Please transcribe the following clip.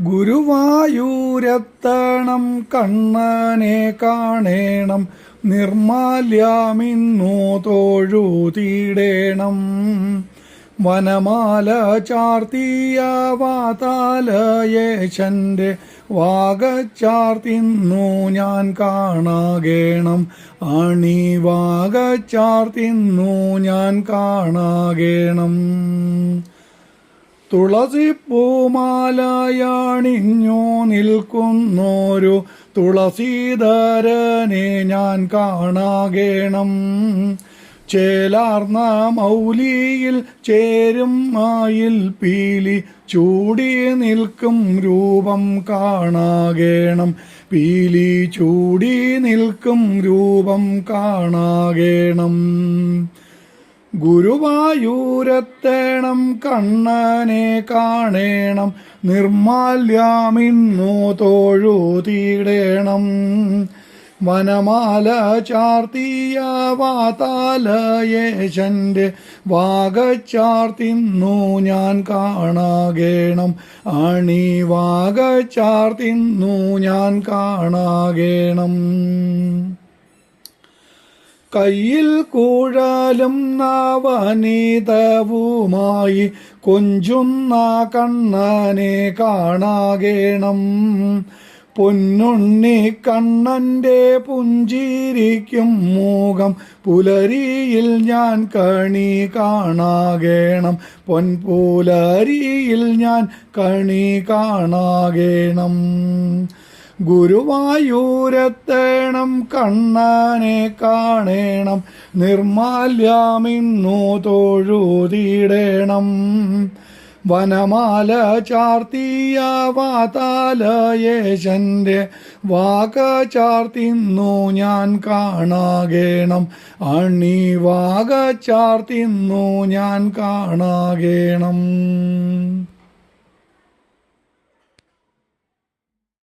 ഗുരുവായൂരത്തണം കണ്ണനെ കാണേണം നിർമാല്യമിന്നു തോഴുതീടേണം. വനമാല ചാർത്തിയ വാതാലയേശന്റെ വാഗച്ചാർത്തിന്നു ഞാൻ കാണാകേണം. അണി വാഗച്ചാർത്തിന്നു ഞാൻ കാണാകേണം. തുളസിപ്പൂമാലയണിഞ്ഞു നിൽക്കുന്നോരു തുളസീധരനെ ഞാൻ കാണാകേണം. ചേലാർന്ന മൗലിയിൽ ചേരും മായിൽ പീലി ചൂടി നിൽക്കും രൂപം കാണാകേണം. പീലി ചൂടി നിൽക്കും രൂപം കാണാകേണം. ഗുരുവായൂരത്തേണം കണ്ണനെ കാണേണം നിർമാല്യമിന്നു തോഴുതീടേണം വനമാല ചാർത്തിയ വാതാലയേശന്റെ വാഗച്ചാർത്തിന്നു ഞാൻ കാണാകേണം. അണി വാഗച്ചാർത്തിന്നു ഞാൻ കാണാകേണം. കയ്യിൽ കൂഴാലും നാവനീതവുമായി കൊഞ്ചുന്ന കണ്ണനെ കാണാകേണം. പൊന്നുണ്ണി കണ്ണന്റെ പുഞ്ചിരിക്കും മൂകം പുലരിയിൽ ഞാൻ കണി കാണാകേണം. പൊൻപുലരിയിൽ ഞാൻ കണി കാണാകേണം. ഗുരുവായൂരത്തേണം കണ്ണാനെ കാണേണം നിർമാല്യാമിന്നു തോഴുതീടേണം. വനമാല ചാർത്തിയ വാതാലയേശന്റെ വാക ചാർത്തിന്നു ഞാൻ കാണാകേണം. അണി വാക ചാർത്തിന്നു ഞാൻ കാണാകേണം.